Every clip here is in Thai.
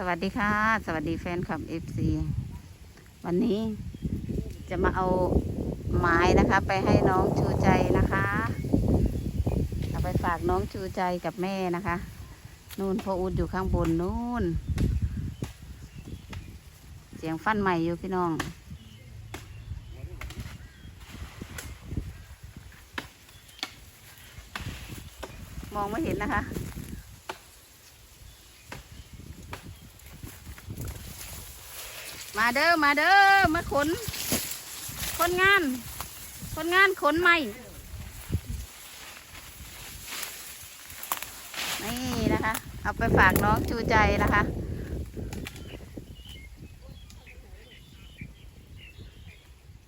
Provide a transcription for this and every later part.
สวัสดีค่ะ สวัสดีแฟนคลับ FC วันนี้จะมาเอาไม้นะคะ ไปให้น้องชูใจนะคะ เอาไปฝากน้องชูใจกับแม่นะคะ นู่นพ่ออุดอยู่ข้างบนนู่น เสียงฟันใหม่อยู่พี่น้องมองไม่เห็นนะคะ มาเด้อมาเด้อมาขน คนงาน คนงานขนไม่นี่นะคะ เอาไปฝากน้องชูใจนะคะ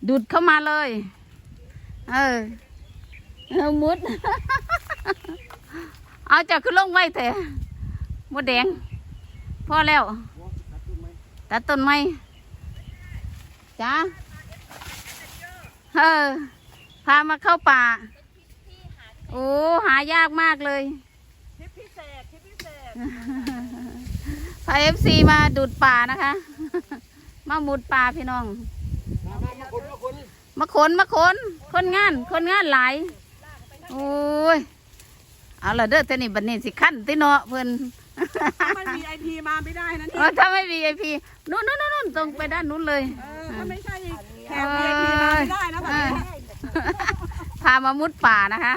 ดูดเข้ามาเลย เออเอามุด เอาจากขึ้นลงไว้เถอะมดแดง พอแล้ว ตัดต้นไม้ จ้าเออพามาเข้าป่า โอ้หายากมากเลยทริปพิเศษทริปพิเศษพาเอฟซีมาดูดป่านะคะ มามุดป่าพี่น้อง มามามาคนมาคนมาขนมาขนคนงานคนงานหลายโอ้ยเอาละเด้อแต่นี่บัดนี้สิขั้นติเนาะเพิ่นถ้ามันมีไอพีมาไม่ได้นะเอนี่อถ้าไม่มีไอพีนู่นนู่นนู่นนู่นตรงไปด้านนู้นเลย เออ ถ้าไม่ใช่แขกมีไอพีมาไม่ได้นะแบบนี้พามามุดป่านะคะ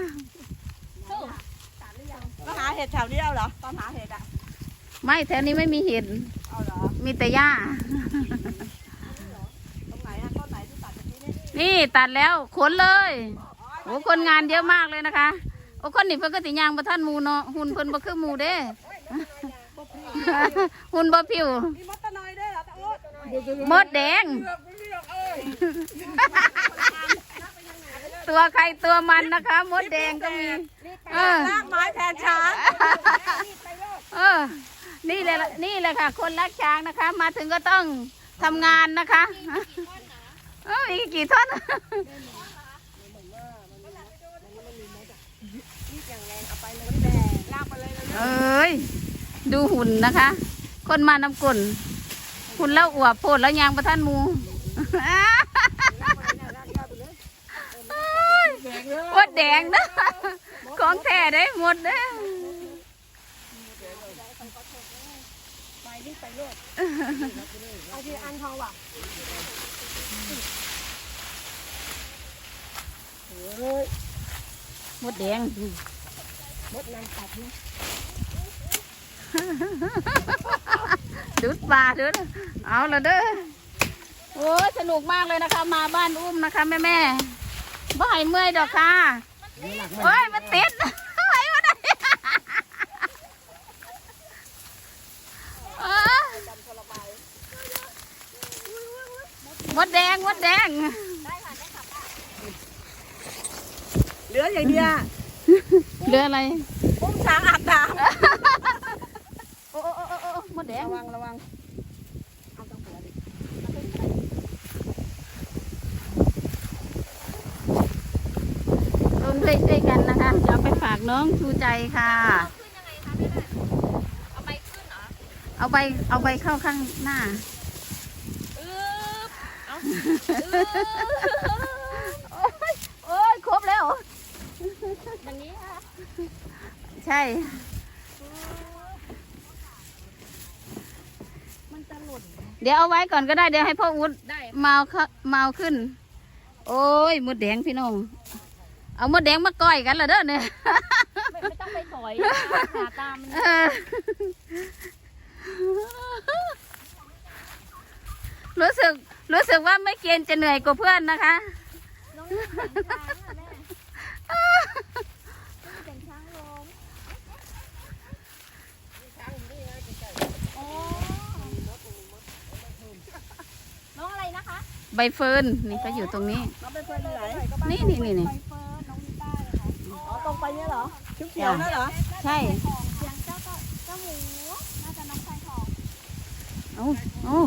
ก็หาเห็ดแถวนี้เอาเหรอตอนหาเห็ดอะไม่แถวนี้ไม่มีเห็ดเอาเหรอมีแต่หญ้าตรงไหนอะต้นไหนที่ตัดเมื่อกี้นี่นี่ตัดแล้วขนเลยโอ้คนงานเยอะมากเลยนะคะโอ้คนนี่เพิ่นก็ติยางประท่านหมูเนาะหุ่นเพิ่นบ่คือหมูเด้หุ่นบ่ผิวมีมดตะนอยด้วยเหรอโอ๊ยมดแดง ตัวใครตัวมันนะคะ มดแดงก็มี เออลากไม้แทนช้างเออ นี่แหละนี่แหละค่ะ คนรักช้างนะคะ มาถึงก็ต้องทำงานนะคะเอออีกกี่ท่อนลากไปเลยนะเอ้ย ดูหุ่นนะคะ คนมานำกลนหุ่นแล้วอวบโพดแล้วยางประท่านหมูม ดแดงนะของแท้ได้หมดเด้อเอาที่อันทองว่ะมดแดงมดนางตัดนี่ดูดปลาดูดเอาละเด้อโอ้ยสนุกมากเลยนะคะ มาบ้านอุ้มนะคะแม่แม่ๆ บ่ให้เมื่อยดอกค่ะโอ้ยมันติดไหวมาได้เออมดแดงมดแดง เหลืออย่างเดียวเหลืออะไรอุ้มช้างอาบน้โอ้โอ้โอ้โอ้โอ้มดแดำงระวังระวังเอาตรงหัวดิ ร่ วมด้วยช่วยกันนะคะจะเอาไปฝากน้องชูใจค่ะ เอาไปขึ้นเหรอเอาไปเอาไปเข้าข้างหน้า อึ๊บเอาโอ้ยโอ้ยครบแล้ว อย่างนี้ค่ะใช่มันจะหล่นเดี๋ยวเอาไว้ก่อนก็ได้เดี๋ยวให้พ่ออุดได้ เมาเข้าเมาขึ้น โอ้ยมดแดงพี่น้อง เอามดแดงมาก้อยกันละเด้อเนี่ยไม่ไม่ต้องไปถอยหาตามมันเออรู้สึกรู้สึกว่าไม่เกณฑ์จะเหนื่อยกว่าเพื่อนนะคะน้องนี่เป็นช้างอะแม่นี่เป็นช้างลมโอ้น้องอะไรนะคะ ใบเฟิร์นนี่เขาอยู่ตรงนี้น้องไปเฟิร์นอยู่ไหนนี่ อ๋อตรงไปเนี่ยเหรอชุบเขียวนั่นเหรอ ใช่เสียงเจ้าเจ้าหมูน่าจะน้องชายทองโอ้า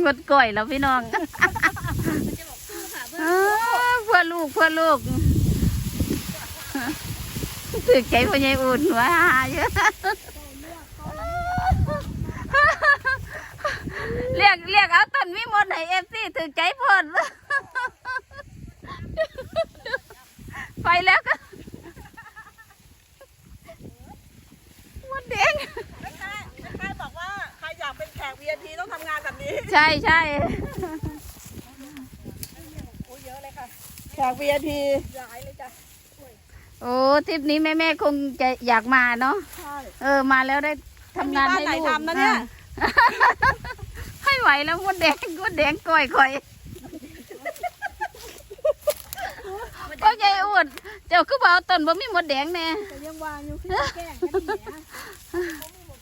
เงดก่อยแล้วพี่น้องเพื่อลูกเพื่อลูกถือใจพ่อใหญ่อุ่นว่าเยอะเรียกเรียกเอาตันวิมลให้เอฟซีถือใจพ่น ไฟแล้วก็มดแดงแม่แช่ม่บอกว่าใครอยากเป็นแขก VIP ต้องทำงานแบบนี้ใช่ใช่โอ้เยอะเลยค่ะ แขก VIP หลายเลยจ้ะโอ้ทริปนี้แม่แม่คงจะอยากมาเนาะใช่ เออมาแล้วได้ทำงานได้านไหนะเนี่ยให้ไหวแล้วมดแดงมดแดงก่อยก่อยๆ ก็ยายอวดเจ้าคือบ่เอาต้นบ่มีมดแดงแน่แต่ยังวางอยู่ที่แกล้งกันดีนะ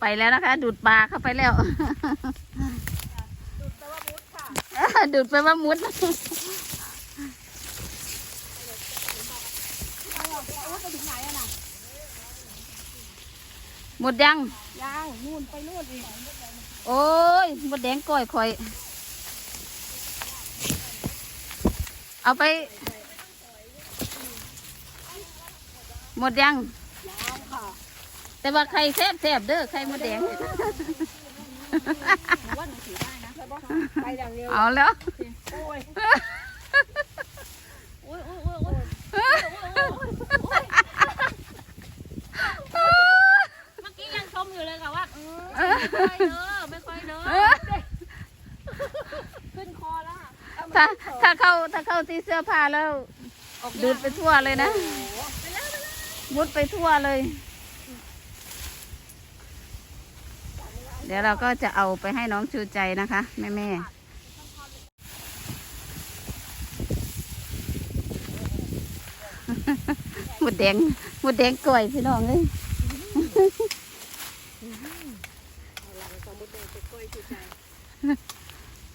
ไปแล้วนะคะ ดูดปลาเข้าไปแล้ว ดูดไปว่ามุดหมดยัง ยัง นู่นไปนู่นอีก โอ้ยมดแดงก่อยข่อย เอาไป หมดยังยังค่ะแต่ว่าใครแซบแซบๆเด้อใครมดแดงหนูว่าหนูถือได้นะใช่ปะไปอย่างเร็วเอาแล้ว โอ้ยโอ้ยโอ้ยโอ้ยโอ้ยเมื่อกี้ยังชมอยู่เลยค่ะว่าเออไม่ค่อยเด้อไม่ค่อยเด้อขึ้นคอแล้วค่ะ ถ้าถ้าเข้าถ้าเข้าที่เสื้อผ้าแล้วดูดไปทั่วเลยนะมุดไปทั่วเลย เดี๋ยวเราก็จะเอาไปให้น้องชูใจนะคะ แม่แม่หมดแดงหมดแดงก่อยพี่น้องเลย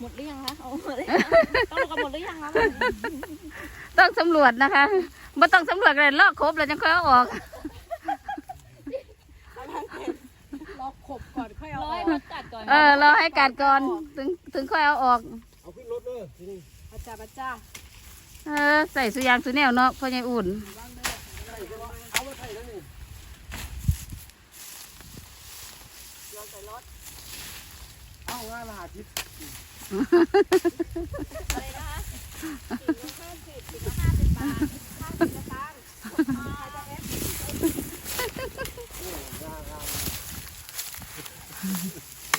หมดหรือยังคะเอาหมดหรือยังต้องลงกันหมดหรือยังคะต้องสำรวจนะคะไม่ต้องสำรวจเลยลอกครบแล้วจังค่อยเอาออกรอขบก่อนค่อยเอาร้ออยอกมันกัดก่อนเออเราให้การก่อนถึงถึงค่อยเอาออก เอาขึ้นรถเลยทีนี้อาจารย์อาจารย์เออใส่สุยางสุแนวเนาะพ่อใหญ่อุ่นเอาไว้ใส่แล้วนี่เอาง่ายมาหาทิพย์ อะไห้าสิบถุงห้าสิบบาทห้าสิบสตางค์ใครจะเ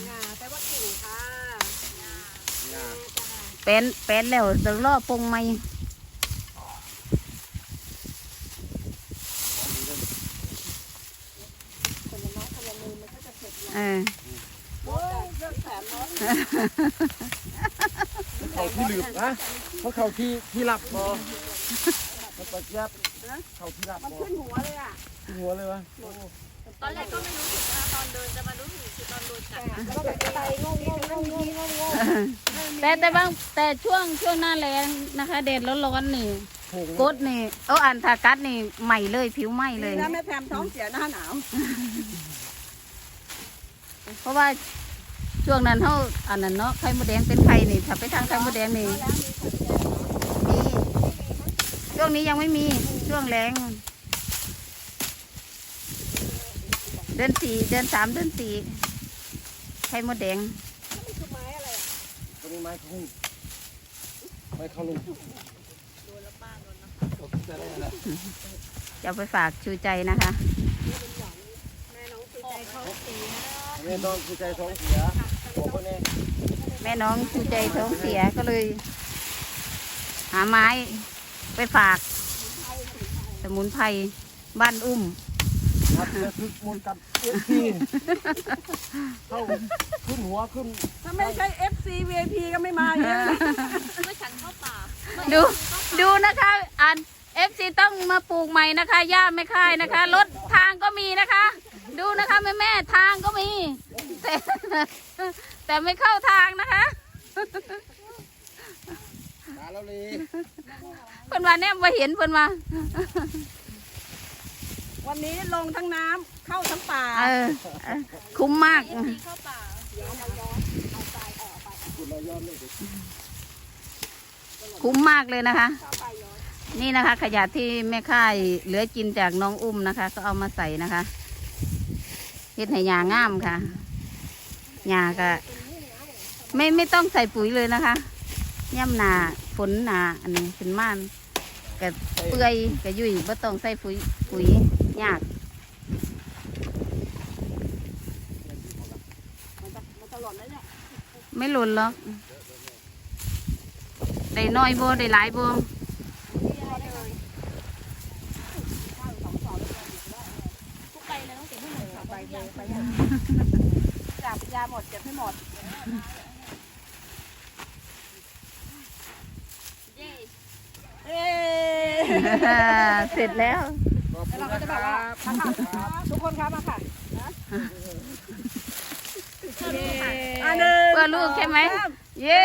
อแต่ป็นเป็นแล้วจะล่อปงไหมเออ ที่หลืบนะเพราะเขาที่ที่หลับบอมันปะเจี๊ยบเขาที่หลับบอขึ้นหัวเลยอะขึ้นหัวเลยวะตอนแรกก็ไม่รู้สึกนะตอนเดินจะมารู้สึกตอนโดนกัดนะแล้วก็ไปงงงงงงงแต่แต่บางแต่ช่วงช่วงหน้าแรงนะคะแดดร้อนๆนี่กดนี่เอออันทากัดนี่ใหม่เลยผิวไหมเลยนะแม่แพมท้องเสียหน้าหนาวเพราะว่า ช่วงนั้นเขาอันนั้นเนาะไข่มดแดงเป็นไข่นี่ถ้าไปทางไข่มดแดงนี่มีช่วงนี้ยังไม่มีช่วงแรงเดือนสี่เดือนสามเดือนสี่ไข่มดแดงคือไม้อะไรอะตัวนี้ไม้เขาหุ้มไม้เขาลุงโดนแล้วป้าโดนนะจะเอาไปฝากชูใจนะคะแม่น้องคือใจเขาเสียแม่น้องคือใจท้องเสียบอกคนนี้ แม่น้องชูใจท้องเสียก็เลย หาไม้ไปฝาก สมุนไพรบ้านอุ้มครับจะคึกมนต์กับเอฟซีเข้าขึ้นหัวขึ้นถ้าไม่ใช่ FC VIP ก็ไม่มาอย่างเงี้ยเมื่อฉันเข้าป่าดูดูนะคะอันเอฟซีต้องมาปลูกใหม่นะคะย่าไม่ค่ายนะคะรถทางก็มีนะคะ ดูนะคะแม่แม่ทางก็มี แต่แต่ไม่เข้าทางนะคะตาแล้วเลยเพิ่นว่าแนมว่าเห็นเพิ่นว่าวันนี้ลงทั้งน้ำเข้าทั้งป่าเออเออคุ้มมากที่เข้าป่าคุณเราย้อนเลยคุ้มมากเลยนะคะ นี่นะคะ ขยะที่แม่ค่ายเหลือกินจากน้องอุ้มนะคะ ก็เอามาใส่นะคะเฮ็ดให้ยางามค่ะ หญ้าก็ไม่ไม่ต้องใส่ปุ๋ยเลยนะคะย่ำหนาฝนหนาอันนี้เป็นมานกับเปื่อยกับยุ่ยไม่ต้องใส่ปุ๋ยปุ๋ยยากไม่หล่นหรอกได้น้อยโบได้หลายโบ ก็บให้หมดเย้เอ๊ะเสร็จแล้วขอบแล้วคุเราณก็นะจะคบอกรัว่าบมาค่ะทุกคนครับมาค่ะอันหนึ่งเพื่อลูกใช่ไหม เย้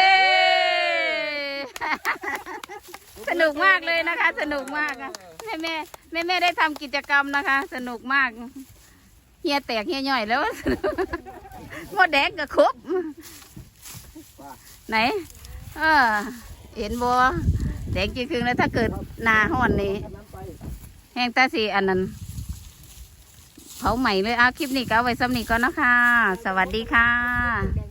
สนุกมากเลยนะคะ สนุกมากอะแม่แม่แม่แม่ได้ทำกิจกรรมนะคะ สนุกมาก เฮียแตกเฮียย่อยแล้วหมดแดงก็ครบไหน เออ เห็นบัวแดงจริงๆแล้วถ้าเกิดนาห้อนนี่แห้งตาสีอันนั้นเผาใหม่เลยอะคลิปนี้ก็เอาไว้ซ้ำนี้ก่อนนะคะ สวัสดีค่ะ